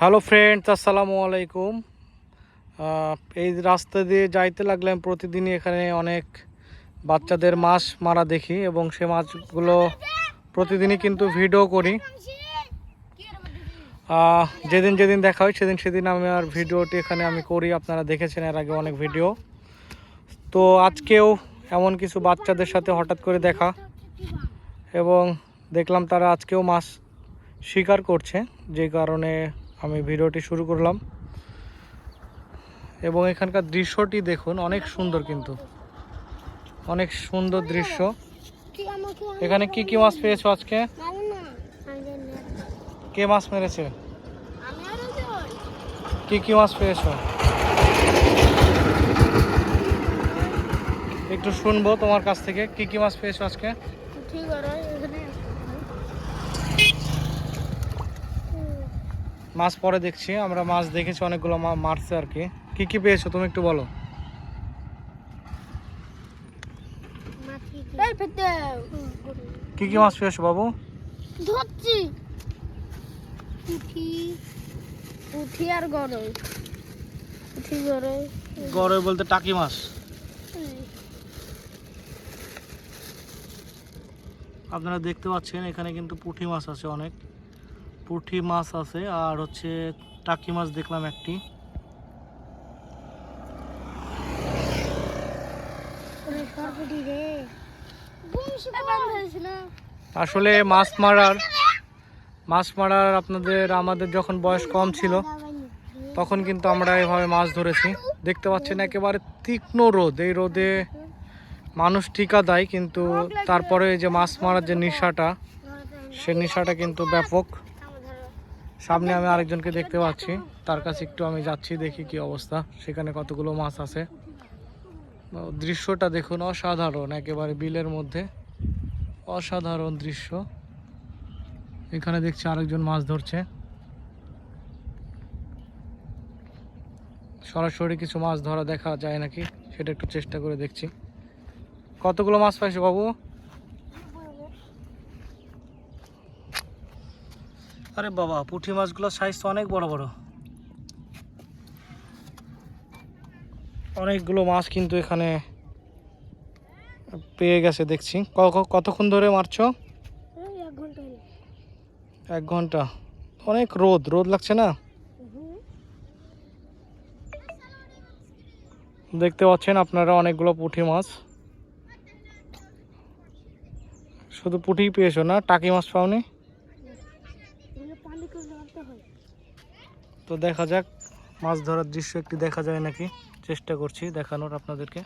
Hello friends আসসালামু আলাইকুম এই রাস্তা দিয়ে যাইতে লাগলাম প্রতিদিনই এখানে অনেক বাচ্চাদের মাছ মারা দেখি এবং সে মাছগুলো প্রতিদিনই কিন্তু ভিডিও করি। যেদিন যেদিন দেখা হয় সেদিন সেদিন আমি আর ভিডিওটি এখানে আমি করি। আপনারা দেখেছেন এর আগে অনেক ভিডিও তো আজকেও এমন কিছু বাচ্চাদের সাথে হঠাৎ করে দেখা এবং দেখলাম তারা আজকেও মাছ শিকার করছে, যে কারণে আমি ভিডিওটি শুরু করলাম। এবং এখানকার দৃশ্যটি দেখুন, অনেক সুন্দর কিন্তু। অনেক সুন্দর দৃশ্য। এখানে কি কি মাছ পেয়েছ আজকে? কে মাছ মেরেছে? কি কি মাছ পেয়েছ? একটু শুনব তোমার কাছ থেকে, কি কি মাছ পেয়েছ আজকে? মাছ পরে দেখছি আমরা মাছ দেখেছি অনেকগুলো মারছে আর কি। কি কি পেয়েছ তুমি একটু বলো? কি কি মাছ পেয়েছ বাবু? ধরছি। আর গরই গরই বলতে টাকি মাছ? আপনারা দেখতে পাচ্ছেন এখানে কিন্তু পুঁটি মাছ আছে অনেক। পুঁটি মাছ আছে আর হচ্ছে টাকি মাছ দেখলাম একটি। আসলে মাছ মারার মাছ মারার আপনাদের, আমাদের যখন বয়স কম ছিল, তখন কিন্তু আমরা এভাবে মাছ ধরেছি। দেখতে পাচ্ছেন একেবারে তীক্ষ্ণ রোদ। এই রোদে মানুষ টিকা দেয়, কিন্তু তারপরে যে মাছ মারার যে নেশাটা, সে নেশাটা কিন্তু ব্যাপক। সামনে আমি আরেকজনকে দেখতে পাচ্ছি। তার কাছে একটু আমি যাচ্ছি, দেখি কি অবস্থা। সেখানে কতগুলো মাছ আছে। দৃশ্যটা দেখুন, অসাধারণ। একেবারে বিলের মধ্যে। অসাধারণ দৃশ্য। এখানে দেখছি আরেকজন মাছ ধরছে। সরাসরি কিছু মাছ ধরা দেখা যায় নাকি, সেটা একটু চেষ্টা করে দেখছি। কতগুলো মাছ পাইছো বাবু? আরে বাবা পুঁটি মাছগুলোর সাইজ তো অনেক বড় বড়। অনেকগুলো মাছ কিন্তু এখানে পেয়ে গেছে দেখছি। কতক্ষণ ধরে মারছো? এক ঘণ্টা এক ঘণ্টা। অনেক রোদ রোদ লাগছে না? দেখতে পাচ্ছেন আপনারা অনেকগুলো পুঁটি মাছ। শুধু পুঁটি পেয়েছ না টাকি মাছ পাওনি এগুলো পানি করে ধরতে হয় তো দেখা যাক, মাছ ধরার দৃশ্য একটি দেখা যায় নাকি? চেষ্টা করছি দেখানোর আপনাদেরকে।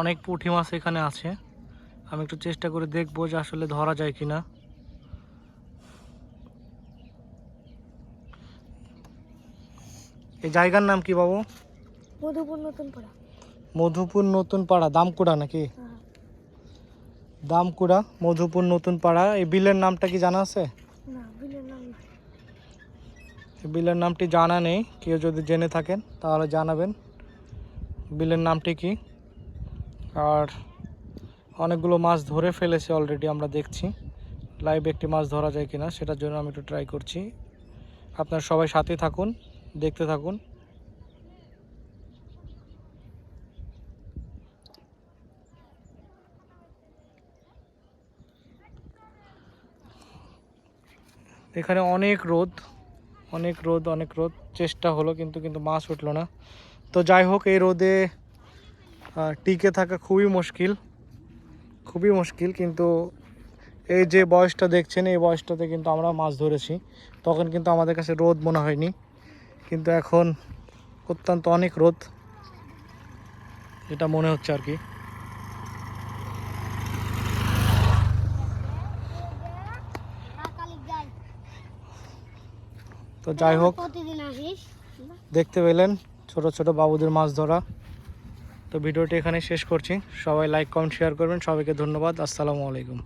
অনেক পুঁটি মাছ এখানে আছে। আমি একটু চেষ্টা করে দেখব যে আসলে ধরা যায় কি না এই জায়গার নাম কি বাবু? মধুপুর নতুন পাড়া। মধুপুর নতুন পাড়া দামকুড়া নাকি? হ্যাঁ। দামকুড়া মধুপুর নতুন পাড়া। এই বিলের নামটা কি জানা আছে? বিলের এই বিলের নামটি জানা নেই। কেউ যদি জেনে থাকেন তাহলে জানাবেন। বিলের নামটি কি? আর অনেকগুলো মাছ ধরে ফেলেছে অলরেডি আমরা দেখছি। লাইভ একটি মাছ ধরা যায় কিনা সেটার জন্য আমি একটু ট্রাই করছি। আপনার সবাই সাথে থাকুন দেখতে থাকুন। এখানে অনেক রোদ অনেক রোদ অনেক রোদ। চেষ্টা হলো কিন্তু কিন্তু মাছ উঠল না। তো যাই হোক, এই রোদে টিকে থাকা খুবই মুশকিল খুবই মুশকিল। কিন্তু এই যে বয়সটা দেখছেন, এই বয়সটাতে কিন্তু আমরা মাছ ধরেছি। তখন কিন্তু আমাদের কাছে রোদ মনে হয়নি। কিন্তু এখন অত্যন্ত অনেক রোদ যেটা মনে হচ্ছে আর কি। তো যাই হোক দেখতে পেলেন ছোট ছোট বাবুদের মাছ ধরা। তো ভিডিওটি এখানে শেষ করছি। সবাই লাইক কমেন্ট শেয়ার করবেন। সবাইকে ধন্যবাদ। আসসালামু আলাইকুম।